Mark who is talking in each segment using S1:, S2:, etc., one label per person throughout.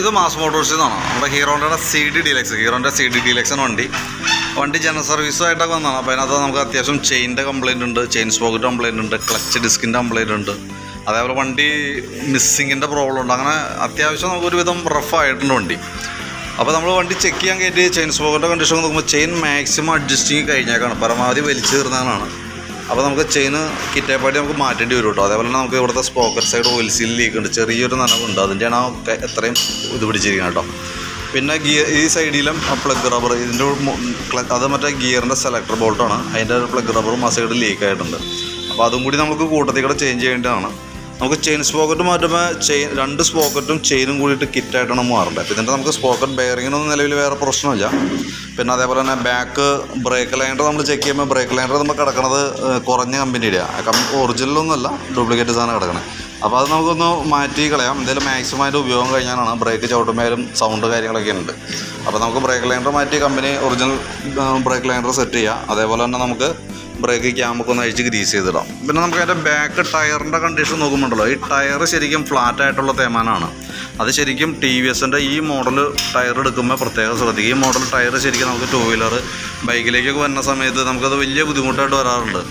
S1: ഇത് മാസ് മോട്ടോഴ്സിൽ നിന്നാണ് നമ്മുടെ ഹീറോന്റെ സി ഡി ഡീലക്സ് ഹീറോന്റെ സി ഡി ഡീലക്സ് എന്ന വണ്ടി. വണ്ടി ജനറൽ സർവീസുമായിട്ടൊക്കെ വന്നതാണ്. അപ്പോൾ അതിനകത്ത് നമുക്ക് അത്യാവശ്യം ചെയിന്റെ കംപ്ലയിന്റ് ഉണ്ട് ചെയിൻ സ്പോക്കറ്റ് കംപ്ലയിന്റ് ഉണ്ട് ക്ലച്ച് ഡിസ്കിന്റെ കംപ്ലയിന്റ് ഉണ്ട്. അതേപോലെ വണ്ടി മിസ്സിങ്ങിന്റെ പ്രോബ്ലം ഉണ്ട്. അങ്ങനെ അത്യാവശ്യം നമുക്ക് ഒരുവിധം റഫ് ആയിട്ടുണ്ട് വണ്ടി. അപ്പോൾ നമ്മൾ വണ്ടി ചെക്ക് ചെയ്യാൻ കയറ്റി ചെയിൻ സ്പോക്കറ്റിന്റെ കണ്ടീഷൻ നോക്കുമ്പോൾ ചെയിൻ മാക്സിമം അഡ്ജസ്റ്റിങ് കഴിഞ്ഞേക്കാണ്. പരമാവധി വലിച്ചു തീർന്നതാണ്. അപ്പോൾ നമുക്ക് ചെയിൻ കിറ്റേപ്പാടി നമുക്ക് മാറ്റേണ്ടി വരും കേട്ടോ. അതേപോലെ നമുക്ക് ഇവിടുത്തെ sprocket side oil seal leak ഉണ്ട്. ചെറിയൊരു നനവുണ്ട്. അതിന്റെയാണ് ആ എത്രയും ഇത് പിടിച്ചിരിക്കുന്നത് കേട്ടോ. പിന്നെ ഗിയർ ഈ സൈഡിലും പ്ലഗ് റബ്ബർ ഇതിന്റെ അത് മറ്റേ ഗിയറിന്റെ സെലക്ടർ ബോൾട്ടാണ് അതിന്റെ പ്ലഗ് റബ്ബറും ആ സൈഡ് ലീക്ക് ആയിട്ടുണ്ട്. അപ്പോൾ അതും കൂടി നമുക്ക് കൂട്ടത്തിൽ കൂടെ ചേഞ്ച് ചെയ്യേണ്ടതാണ്. നമുക്ക് ചെയിൻ സ്പോക്കറ്റ് മാറ്റുമ്പോൾ ചെയിൻ രണ്ട് സ്പോക്കറ്റും ചെയിനും കൂടിയിട്ട് കിറ്റായിട്ടാണ് മാറേണ്ടത് ഇതിന്റെ നമുക്ക് സ്പോക്കറ്റ് ബെയറിങ്ങിനൊന്നും നിലവിൽ വേറെ പ്രശ്നമില്ല. പിന്നെ അതേപോലെ തന്നെ ബാക്ക് ബ്രേക്ക് ലൈനർ നമ്മൾ ചെക്ക് ചെയ്യുമ്പോൾ ബ്രേക്ക് ലൈനർ നമ്മൾ കിടക്കുന്നത് കുറഞ്ഞ കമ്പനിയുടെ ഒറിജിനലൊന്നുമല്ല ഡ്യൂപ്ലിക്കേറ്റ് സാധനം കിടക്കണത് അപ്പോൾ അത് നമുക്കൊന്ന് മാറ്റി കളയാം. എന്തായാലും മാക്സിമം അതിന്റെ ഉപയോഗം കഴിഞ്ഞാലാണ് ബ്രേക്ക് ചവിട്ടുമ്പോഴും സൗണ്ട് കാര്യങ്ങളൊക്കെ ഉണ്ട്. അപ്പോൾ നമുക്ക് ബ്രേക്ക് ലൈനർ മാറ്റി company original brake liner set ചെയ്യാം. അതേപോലെ തന്നെ നമുക്ക് ബ്രേക്ക് ക്യാമൊക്കെ ഒന്ന് അഴിച്ച് ഗ്രീസ് ചെയ്തിടാം. പിന്നെ നമുക്ക് അതിന്റെ ബാക്ക് ടയറിന്റെ കണ്ടീഷൻ നോക്കുമ്പോണ്ടല്ലോ ഈ ടയർ ശരിക്കും ഫ്ലാറ്റ് ആയിട്ടുള്ള തേമാനാണ്. അത് ശരിക്കും ടി വി എസിന്റെ ഈ മോഡൽ ടയർ എടുക്കുമ്പോൾ പ്രത്യേകം ശ്രദ്ധിക്കുക. ഈ മോഡൽ ടയർ ശരിക്കും നമുക്ക് ടൂ വീലർ ബൈക്കിലേക്കൊക്കെ വരുന്ന സമയത്ത് നമുക്കത് വലിയ ബുദ്ധിമുട്ടായിട്ട് വരാറുണ്ട്.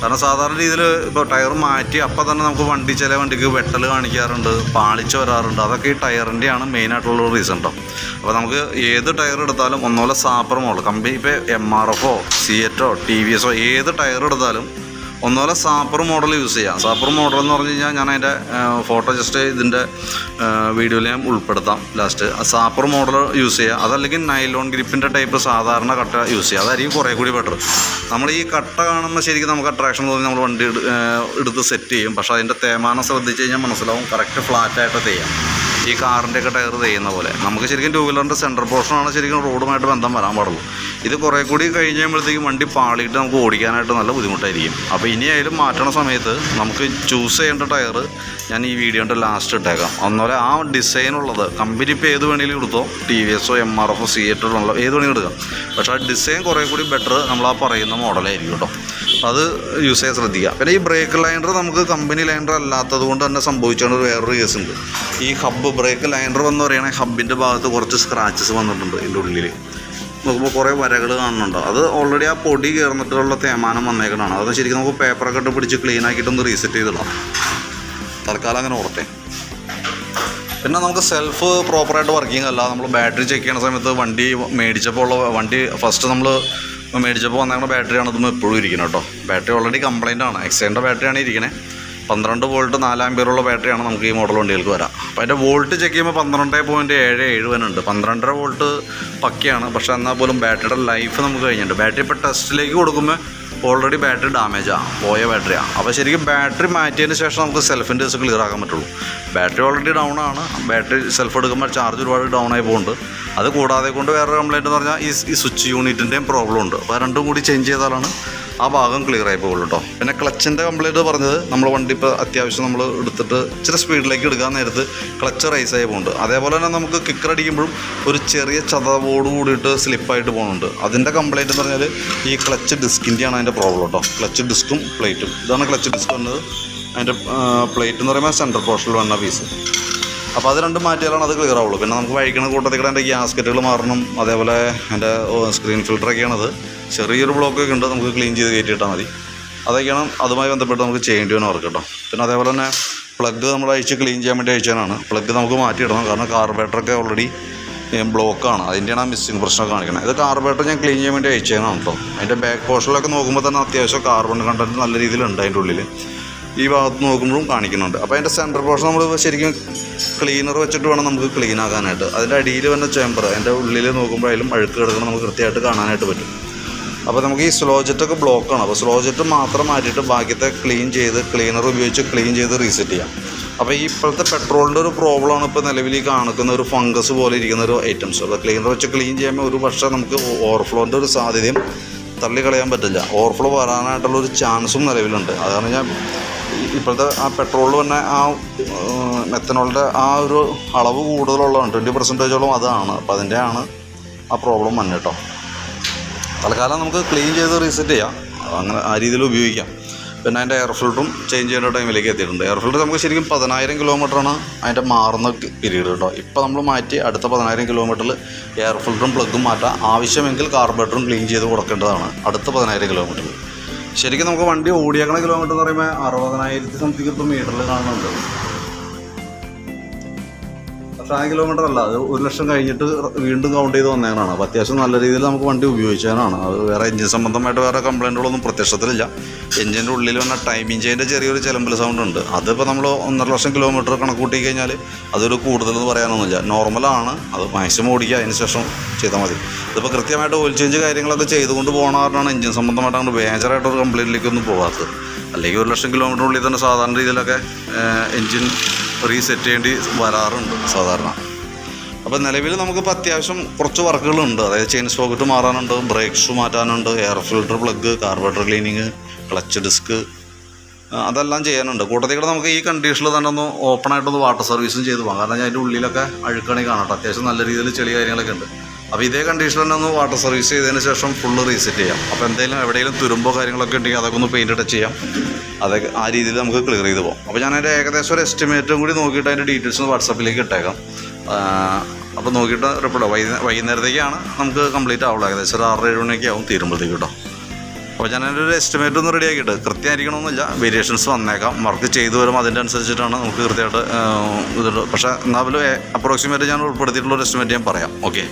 S1: കാരണം സാധാരണ രീതിയിൽ ഇപ്പോൾ ടയർ മാറ്റി അപ്പം തന്നെ നമുക്ക് വണ്ടി ചില വണ്ടിക്ക് വെട്ടൽ കാണിക്കാറുണ്ട് പാളിച്ച് വരാറുണ്ട്. അതൊക്കെ ഈ ടയറിന്റെയാണ് മെയിനായിട്ടുള്ള റീസൺ കേട്ടോ അപ്പോൾ നമുക്ക് ഏത് ടയർ എടുത്താലും ഒന്നുപോലെ സാപ്പർ മോഡൽ. കമ്പനി ഇപ്പോൾ എം ആർ എഫോ സി എറ്റോ ടി വി എസോ ഏത് ടയർ എടുത്താലും ഒന്നുപോലെ സാപ്പർ മോഡൽ യൂസ് ചെയ്യാം. സാപ്പർ മോഡൽ എന്ന് പറഞ്ഞു കഴിഞ്ഞാൽ ഞാൻ അതിന്റെ ഫോട്ടോ ജസ്റ്റ് ഇതിന്റെ വീഡിയോയിൽ ഞാൻ ഉൾപ്പെടുത്താം ലാസ്റ്റ് സാപ്പർ മോഡൽ യൂസ് ചെയ്യുക അതല്ലെങ്കിൽ നൈലോൺ ഗ്രിപ്പിന്റെ ടൈപ്പ് സാധാരണ കട്ട യൂസ് ചെയ്യുക അതായിരിക്കും കുറേ കൂടി ബെറ്റർ നമ്മൾ ഈ കട്ട കാണുമ്പോൾ ശരിക്കും നമുക്ക് അട്രാക്ഷൻ തോന്നി നമ്മൾ വണ്ടി എടുത്ത് സെറ്റ് ചെയ്യും. പക്ഷേ അതിന്റെ തേമാനം ശ്രദ്ധിച്ച് കഴിഞ്ഞാൽ മനസ്സിലാവും കറക്റ്റ് ഫ്ലാറ്റായിട്ട് ചെയ്യാം ഈ കാറിന്റെയൊക്കെ ടയർ ചെയ്യുന്ന പോലെ. നമുക്ക് ശരിക്കും ടൂ വീലറിന്റെ സെന്റർ പോർഷനാണ് ശരിക്കും റോഡുമായിട്ട് ബന്ധം വരാൻ പാടുള്ളൂ. ഇത് കുറേ കൂടി കഴിഞ്ഞ് കഴിയുമ്പോഴത്തേക്കും വണ്ടി പാളിയിട്ട് നമുക്ക് ഓടിക്കാനായിട്ട് നല്ല ബുദ്ധിമുട്ടായിരിക്കും. അപ്പോൾ ഇനിയായാലും മാറ്റണ സമയത്ത് നമുക്ക് ചൂസ് ചെയ്യേണ്ട ടയർ ഞാൻ ഈ വീഡിയോന്റെ ലാസ്റ്റ് ഇട്ടേക്കാം. ഒന്നുപോലെ ആ ഡിസൈൻ ഉള്ളത് കമ്പനി ഇപ്പോൾ ഏത് വേണമെങ്കിലും എടുത്തോ? ടി വി എസോ എം ആർ എഫോ ഉള്ള ഏത് വേണമെങ്കിലും എടുക്കാം. പക്ഷേ ആ ഡിസൈൻ കുറേ കൂടി ബെറ്റർ നമ്മൾ ആ പറയുന്ന മോഡലായിരിക്കും കേട്ടോ. അത് യൂസ് ചെയ്യാൻ ശ്രദ്ധിക്കുക. പിന്നെ ഈ ബ്രേക്ക് ലൈനർ നമുക്ക് കമ്പനി ലൈനർ അല്ലാത്തത് കൊണ്ട് തന്നെ സംഭവിച്ചുകൊണ്ട് വേറൊരു കേസ് ഉണ്ട്. ഈ ഹബ്ബ് ബ്രേക്ക് ലൈനർ എന്ന് പറയുകയാണെങ്കിൽ ഹബ്ബിന്റെ ഭാഗത്ത് കുറച്ച് സ്ക്രാച്ചസ് വന്നിട്ടുണ്ട് ഇതിന്റെ ഉള്ളിൽ നോക്കുമ്പോൾ കുറേ വരകൾ കാണുന്നുണ്ട്. അത് ഓൾറെഡി ആ പൊടി കയർന്നിട്ടുള്ള തേമാനം വന്നേക്കണാണ് അത് ശരിക്കും നമുക്ക് പേപ്പറൊക്കെ ഇട്ട് പിടിച്ച് ക്ലീൻ ആക്കിയിട്ടൊന്ന് റീസെറ്റ് ചെയ്തിടാം. തൽക്കാലം അങ്ങനെ ഓർത്തേ പിന്നെ നമുക്ക് സെൽഫ് പ്രോപ്പറായിട്ട് വർക്കിംഗ് അല്ല. നമ്മൾ ബാറ്ററി ചെക്ക് ചെയ്യുന്ന സമയത്ത് വണ്ടി മേടിച്ചപ്പോൾ ഉള്ള വണ്ടി ഫസ്റ്റ് നമ്മൾ മേടിച്ചപ്പോൾ വന്നേക്കുന്ന ബാറ്ററിയാണ് ഇതൊന്നും എപ്പോഴും ഇരിക്കുന്നത് കേട്ടോ. ബാറ്ററി ഓൾറെഡി കംപ്ലൈന്റ് ആണ്. എക്സൈന്റെ ബാറ്ററിയാണ് ഇരിക്കുന്നത് പന്ത്രണ്ട് വോൾട്ട് നാലാമ്പിയറുള്ള ബാറ്ററിയാണ് നമുക്ക് ഈ മോഡൽ വണ്ടികൾക്ക് വരാം. അപ്പോൾ അതിന്റെ വോൾട്ട് ചെക്ക് ചെയ്യുമ്പോൾ പന്ത്രണ്ട് പോയിന്റ് ഏഴ് ഏഴ് പന്ത്രണ്ടര വോൾട്ട് പക്കയാണ്. പക്ഷേ എന്നാൽ പോലും ബാറ്ററിയുടെ ലൈഫ് നമുക്ക് കഴിഞ്ഞിട്ടുണ്ട്. ബാറ്ററി ഇപ്പോൾ ടെസ്റ്റിലേക്ക് കൊടുക്കുമ്പോൾ ഓൾറെഡി ബാറ്ററി ഡാമേജാണ് പോയ ബാറ്ററിയാണ് അപ്പോൾ ശരിക്കും ബാറ്ററി മാറ്റിയതിന് ശേഷം നമുക്ക് സെൽഫിന്റെ ദിവസം ക്ലിയർ ആക്കാൻ പറ്റുള്ളൂ. ബാറ്ററി ഓൾറെഡി ഡൗൺ ആണ്. ബാറ്ററി സെൽഫ് എടുക്കുമ്പോൾ ചാർജ് ഒരുപാട് ഡൗൺ ആയി പോകുന്നുണ്ട്. അത് കൂടാതെ കൊണ്ട് വേറെ കംപ്ലൈന്റ് എന്ന് പറഞ്ഞാൽ ഈ സ്വിച്ച് യൂണിറ്റിന്റെയും പ്രോബ്ലം ഉണ്ട്. അപ്പോൾ രണ്ടും കൂടി ചേഞ്ച് ചെയ്താലാണ് ആ ഭാഗം ക്ലിയർ ആയി പോകുള്ളൂ കേട്ടോ പിന്നെ ക്ലച്ചിന്റെ കംപ്ലൈന്റ് പറഞ്ഞത് നമ്മൾ വണ്ടി ഇപ്പോൾ അത്യാവശ്യം നമ്മൾ എടുത്തിട്ട് ഇച്ചിരി സ്പീഡിലേക്ക് എടുക്കാൻ നേരത്ത് ക്ലച്ച് റൈസ് ആയി പോകുന്നുണ്ട് അതേപോലെ തന്നെ നമുക്ക് കിക്കർ അടിക്കുമ്പോഴും ഒരു ചെറിയ ചതവോട് കൂടിയിട്ട് സ്ലിപ്പായിട്ട് പോകുന്നുണ്ട് അതിന്റെ കംപ്ലൈന്റ് എന്ന് പറഞ്ഞാൽ ഈ ക്ലച്ച് ഡിസ്കിന്റെയാണ് അതിന്റെ പ്രോബ്ലം കേട്ടോ ക്ലച്ച് ഡിസ്കും പ്ലേറ്റും ഇതാണ് ക്ലച്ച് ഡിസ്ക് വന്നത്. അതിന്റെ പ്ലേറ്റ് എന്ന് പറയുമ്പോൾ സെന്റർ പോർഷനിൽ വന്ന പീസ് അപ്പോൾ അത് രണ്ടും മാറ്റിയാലാണ് അത് ക്ലിയർ ആവുള്ളൂ. പിന്നെ നമുക്ക് വഴിക്കണ കൂട്ടത്തിൽ കൂടെ എന്റെ ഗ്യാസ്കറ്റുകൾ മാറണം. അതേപോലെ എന്റെ സ്ക്രീൻ ഫിൽറ്ററൊക്കെയാണത് ചെറിയൊരു ബ്ലോക്കൊക്കെ ഉണ്ട് നമുക്ക് ക്ലീൻ ചെയ്ത് കയറ്റിയിട്ടാൽ മതി. അതൊക്കെയാണ് അതുമായി ബന്ധപ്പെട്ട് നമുക്ക് ചെയ്യേണ്ടി വരും അവർക്ക് കേട്ടോ. പിന്നെ അതേപോലെ തന്നെ പ്ലഗ് നമ്മൾ അഴിച്ച് ക്ലീൻ ചെയ്യാൻ വേണ്ടി അഴിച്ചാനാണ് പ്ലഗ് നമുക്ക് മാറ്റിയിടണം. കാരണം കാർബേറ്ററൊക്കെ ഓൾറെഡി ബ്ലോക്കാണ് അതിന്റെയാണ് ആ മിസ്സിങ് പ്രശ്നം കാണിക്കുന്നത് ഇത് കാർബേറ്റർ ഞാൻ ക്ലീൻ ചെയ്യാൻ വേണ്ടി അയച്ചതാണ് കേട്ടോ. അതിന്റെ ബാക്ക് പോർഷനിലൊക്കെ നോക്കുമ്പോൾ തന്നെ അത്യാവശ്യം കാർബൺ കണ്ടന്റ് നല്ല രീതിയിലുണ്ട് അതിന്റെ ഉള്ളിൽ ഈ ഭാഗത്ത് നോക്കുമ്പോഴും കാണിക്കുന്നുണ്ട്. അപ്പോൾ അതിന്റെ സെന്റർ പോർഷൻ നമ്മൾ ശരിക്കും ക്ലീനർ വെച്ചിട്ട് വേണം നമുക്ക് ക്ലീൻ ആക്കാനായിട്ട്. അതിന്റെ അടിയിൽ വന്ന ചേമ്പർ അതിന്റെ ഉള്ളിൽ നോക്കുമ്പോഴായാലും അഴുക്ക് കിടക്കണം നമുക്ക് കൃത്യമായിട്ട് കാണാനായിട്ട് പറ്റും. അപ്പോൾ നമുക്ക് ഈ സ്ലോ ജെറ്റൊക്കെ ബ്ലോക്കാണ് അപ്പോൾ സ്ലോ ജെറ്റ് മാത്രം മാറ്റിയിട്ട് ബാക്കിയത്തെ ക്ലീൻ ചെയ്ത് ക്ലീനർ ഉപയോഗിച്ച് ക്ലീൻ ചെയ്ത് റീസെറ്റ് ചെയ്യാം. അപ്പോൾ ഈ ഇപ്പോഴത്തെ പെട്രോളിന്റെ ഒരു പ്രോബ്ലമാണ് ഇപ്പോൾ നിലവിൽ ഈ കാണിക്കുന്ന ഒരു ഫംഗസ് പോലെ ഇരിക്കുന്ന ഒരു ഐറ്റംസ് അപ്പോൾ ക്ലീനർ വെച്ച് ക്ലീൻ ചെയ്യുമ്പോൾ ഒരു പക്ഷേ നമുക്ക് ഓവർഫ്ലോന്റെ ഒരു സാധ്യതയും തള്ളിക്കളയാൻ പറ്റില്ല. ഓവർഫ്ലോ വരാനായിട്ടുള്ള ഒരു ചാൻസും നിലവിലുണ്ട്. അതാണ് ഞാൻ ഇപ്പോഴത്തെ ആ പെട്രോളിൽ തന്നെ ആ മെത്തനോളിന്റെ ആ ഒരു അളവ് കൂടുതലുള്ളതാണ്. ട്വന്റി പെർസെന്റേജോളം അതാണ്. അപ്പോൾ അതിന്റെയാണ് ആ പ്രോബ്ലം വന്നത് കേട്ടോ തൽക്കാലം നമുക്ക് ക്ലീൻ ചെയ്ത് റീസെറ്റ് ചെയ്യാം. അങ്ങനെ ആ രീതിയിൽ ഉപയോഗിക്കാം. പിന്നെ അതിന്റെ എയർ ഫിൽറ്ററും ചേഞ്ച് ചെയ്യേണ്ട ടൈമിലേക്ക് എത്തിയിട്ടുണ്ട്. എയർ ഫിൽറ്റർ നമുക്ക് ശരിക്കും പതിനായിരം കിലോമീറ്ററാണ് അതിന്റെ മാറുന്ന പീരീഡ് കേട്ടോ ഇപ്പോൾ നമ്മൾ മാറ്റി അടുത്ത പതിനായിരം കിലോമീറ്ററിൽ എയർ ഫിൽറ്ററും പ്ലഗും മാറ്റാം ആവശ്യമെങ്കിൽ കാർബറേറ്ററും ക്ലീൻ ചെയ്ത് കൊടുക്കേണ്ടതാണ്. അടുത്ത പതിനായിരം കിലോമീറ്ററിൽ ശരിക്കും നമുക്ക് വണ്ടി ഓടിയേക്കണ കിലോമീറ്റർ എന്ന് പറയുമ്പോൾ അറുപതിനായിരത്തി സംതിങ് ഇപ്പോൾ മീറ്ററിൽ കാണുന്നുണ്ട്. പക്ഷേ കിലോമീറ്റർ അല്ല അത് ഒരു ലക്ഷം കഴിഞ്ഞിട്ട് വീണ്ടും കൗണ്ട് ചെയ്ത് വന്നതിനാണ് അപ്പോൾ അത്യാവശ്യം നല്ല രീതിയിൽ നമുക്ക് വണ്ടി ഉപയോഗിച്ചതിനാണ് അത് വേറെ എഞ്ചിൻ സംബന്ധമായിട്ട് വേറെ കംപ്ലൈന്റുകളൊന്നും പ്രത്യക്ഷത്തിലില്ല. എഞ്ചിന്റെ ഉള്ളിൽ വന്ന ടൈമിംഗ് ചെയിന്റെ ചെറിയൊരു ചിലമ്പൽ സൗണ്ട് ഉണ്ട്. അതിപ്പോൾ നമ്മൾ ഒന്നര ലക്ഷം കിലോമീറ്റർ കണക്ക് കൂട്ടി കഴിഞ്ഞാൽ അതൊരു കൂടുതലെന്ന് പറയാനൊന്നുമില്ല. നോർമലാണ് അത് മാക്സിമം ഓടിക്കുക അതിന് ശേഷം ചെയ്താൽ മതി. ഇതിപ്പോൾ കൃത്യമായിട്ട് ഓയിൽ ചേഞ്ച് കാര്യങ്ങളൊക്കെ ചെയ്തുകൊണ്ട് പോകണ കാരണമാണ് എഞ്ചിൻ സംബന്ധമായിട്ട് അങ്ങോട്ട് മേജറായിട്ടൊരു കംപ്ലൈന്റിലേക്കൊന്നും പോകാത്തത് അല്ലെങ്കിൽ ഒരു ലക്ഷം കിലോമീറ്ററിനുള്ളിൽ തന്നെ സാധാരണ രീതിയിലൊക്കെ എഞ്ചിൻ റീസെറ്റ് ചെയ്യേണ്ടി വരാറുണ്ട് സാധാരണ. അപ്പോൾ നിലവിൽ നമുക്കിപ്പോൾ അത്യാവശ്യം കുറച്ച് വർക്കുകളുണ്ട്. അതായത് ചെയിൻ സ്പോക്കറ്റ് മാറാനുണ്ട് brakes മാറ്റാനുണ്ട് air filter plug carburettor cleaning clutch disc അതെല്ലാം ചെയ്യാനുണ്ട്. കൂട്ടത്തിൽ കൂടെ നമുക്ക് ഈ കണ്ടീഷനിൽ തന്നെ ഒന്ന് ഓപ്പണായിട്ടൊന്ന് വാട്ടർ സർവീസും ചെയ്തു പോകാം. കാരണം അതിന്റെ ഉള്ളിലൊക്കെ അഴുക്കണി കാണട്ടെ. അത്യാവശ്യം നല്ല രീതിയിൽ ചെളി കാര്യങ്ങളൊക്കെ ഉണ്ട്. അപ്പോൾ ഇതേ ഒന്ന് വാട്ടർ സർവീസ് ചെയ്തതിന് ശേഷം ഫുള്ള് റീസെറ്റ് ചെയ്യാം. അപ്പോൾ എന്തെങ്കിലും എവിടെയെങ്കിലും തുരുമ്പോ കാര്യങ്ങളൊക്കെ ഉണ്ടെങ്കിൽ അതൊക്കെ ഒന്ന് പെയിന്റ് ടച്ച് ചെയ്യാം. അതൊക്കെ ആ രീതിയിൽ നമുക്ക് ക്ലിയർ ചെയ്ത് പോകും അപ്പോൾ ഞാൻ അതിന്റെ ഏകദേശം ഒരു എസ്റ്റിമേറ്റും കൂടി നോക്കിയിട്ട് അതിന്റെ ഡീറ്റെയിൽസ് വാട്സപ്പിലേക്ക് ഇട്ടേക്കാം. അപ്പോൾ നോക്കിയിട്ട് റിപ്പോർട്ട് വൈകുന്നേരം വൈകുന്നേരത്തേക്കാണ് നമുക്ക് കംപ്ലീറ്റ് ആവുള്ളൂ. ഏകദേശം ഒരു ആറ് ഏഴ് മണിയൊക്കെ ആവും തീരുമ്പോഴത്തേക്ക് കേട്ടോ. അപ്പോൾ ഞാൻ അതിന്റെ ഒരു എസ്റ്റിമേറ്റ് ഒന്ന് റെഡി ആക്കിയിട്ട് കൃത്യമായിരിക്കണമെന്നില്ല വേരിയേഷൻസ് വന്നേക്കാം. വർക്ക് ചെയ്തു വരും അതിന്റെ അനുസരിച്ചിട്ടാണ് നമുക്ക് കൃത്യമായിട്ട് ഇതുണ്ട് പക്ഷേ എന്നാലും അപ്രോക്സിമേറ്റ് ഞാൻ ഉൾപ്പെടുത്തിയിട്ടുള്ള ഒരു എസ്റ്റിമേറ്റ് ഞാൻ പറയാം. ഓക്കെ